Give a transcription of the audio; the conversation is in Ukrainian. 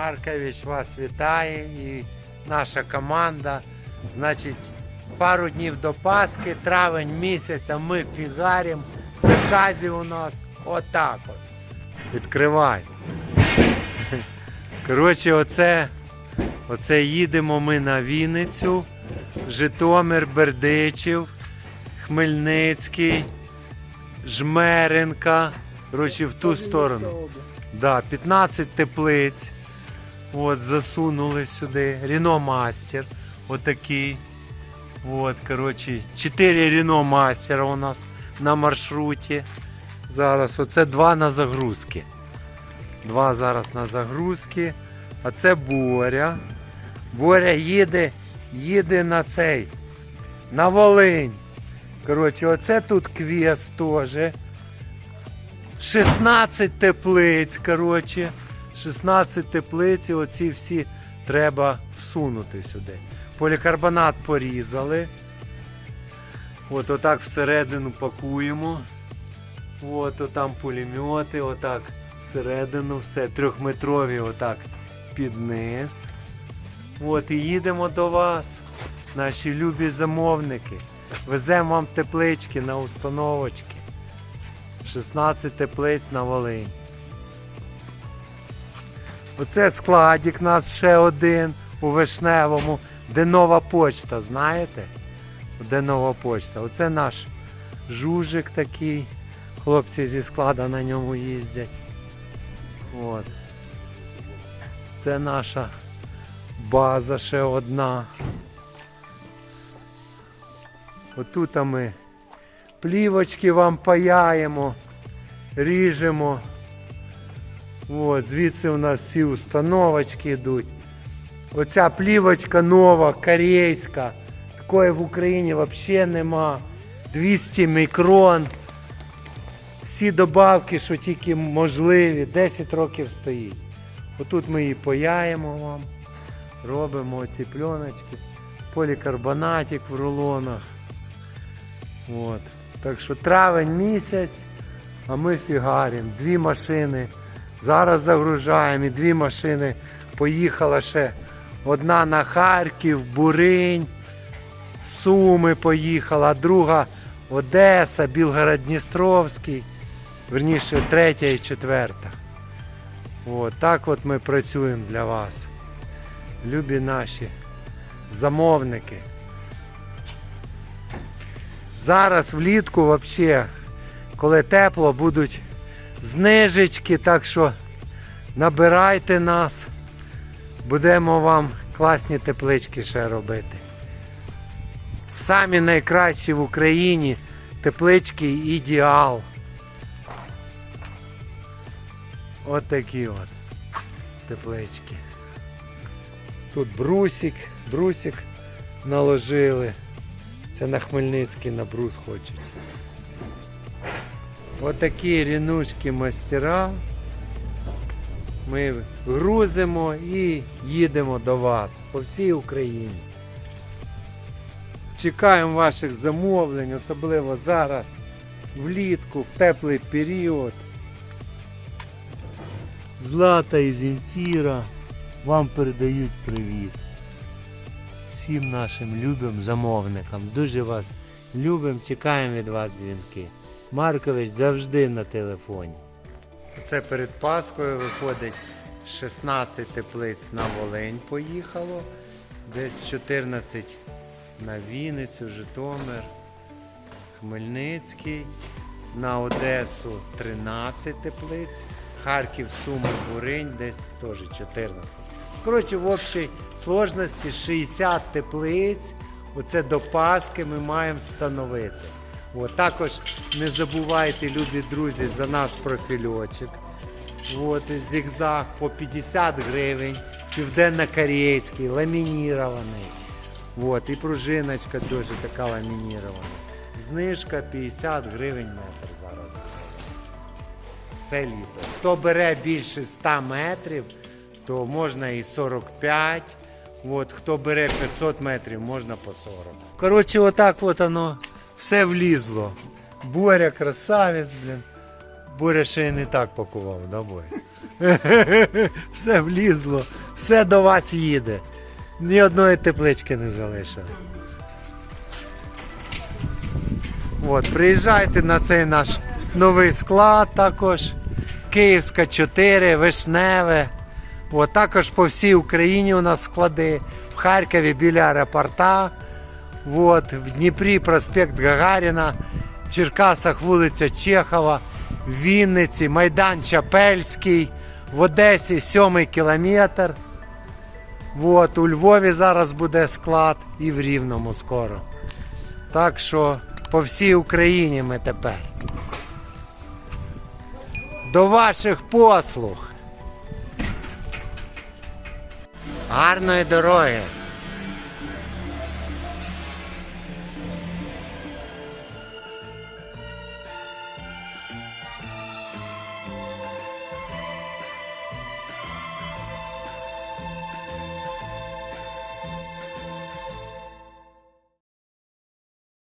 Маркович вас вітає і наша команда. Значить, пару днів до Пасхи, травень місяць, а ми фігарім. Закази у нас отак от. Відкривай. Коротше, оце, оце їдемо ми на Вінницю, Житомир, Бердичів, Хмельницький, Жмеренка. Коротше, в ту сторону. Да, 15 теплиць. От, засунули сюди. Рено Мастер. Отакий. От, коротше, 4 Рено Мастера у нас на маршруті. Зараз оце два на загрузки. Два зараз на загрузки. А це Боря. Боря їде, їде на цей. На Волинь. Коротше, оце тут квест теж. 16 теплиць, коротше. 16 теплиць, оці всі треба всунути сюди. Полікарбонат порізали. От отак всередину пакуємо. От отам пулемети, отак всередину, все трьохметрові, отак під низ. От і їдемо до вас, наші любі замовники. Веземо вам теплички на установочки. 16 теплиць на Волинь. Оце складик нас ще один у Вишневому, де нова почта, знаєте? Де нова почта. Оце наш жужик такий. Хлопці зі склада на ньому їздять. От. Це наша база ще одна. Отут ми плівочки вам паяємо, ріжемо. От, звідси у нас всі установочки йдуть. Оця плівочка нова, корейська. Такої в Україні взагалі нема. 200 мікрон. Всі добавки, що тільки можливі, 10 років стоїть. Отут ми її паяємо вам. Робимо оці пленочки. Полікарбонатик в рулонах. От. Так що травень місяць, а ми фігаримо. Дві машини. Зараз загружаємо і дві машини. Поїхала ще одна на Харків, Буринь, Суми поїхала, друга Одеса, Білгород-Дністровський. Верніше, третя і четверта. От, так от ми працюємо для вас. Любі наші замовники. Зараз влітку взагалі, коли тепло, будуть знижечки, так що набирайте нас. Будемо вам класні теплички ще робити. Самі найкращі в Україні теплички ідеал. От такі от теплички. Тут брусик, брусик наложили. Це на Хмельницький на брус хочуть. Отакі рінушки мастера. Ми грузимо і їдемо до вас по всій Україні. Чекаємо ваших замовлень, особливо зараз, влітку, в теплий період. Злата і Земфіра вам передають привіт. Всім нашим любим замовникам. Дуже вас любимо, чекаємо від вас дзвінки. Маркович завжди на телефоні. Це перед Паскою виходить 16 теплиць на Волинь поїхало, десь 14 на Вінницю, Житомир, Хмельницький, на Одесу 13 теплиць, Харків, Суми, Буринь, десь теж 14. Коротше, в общій сложності 60 теплиць. Оце до Пасхи ми маємо встановити. От, також не забувайте, любі друзі, за наш профільочок. От, зігзаг по 50 гривень, південно-корейський, ламінірований. От, і пружиночка теж така ламінірована. Знижка 50 гривень метр зараз. Все літо. Хто бере більше 100 метрів, то можна і 45. От, хто бере 500 метрів, можна по 40. Коротше, отак от воно все влізло. Боря красавець, блін. Буря ще й не так пакував, да, Боря? Все влізло, все до вас їде. Ні одної теплички не залишили. От, приїжджайте на цей наш новий склад також. Київська 4, Вишневе. От, також по всій Україні у нас склади. В Харкові біля аеропорта. От, в Дніпрі проспект Гагаріна, в Черкасах вулиця Чехова, в Вінниці, Майдан Чапельський, в Одесі 7 кілометр. От, у Львові зараз буде склад і в Рівному скоро. Так що по всій Україні ми тепер. До ваших послуг. Гарної дороги!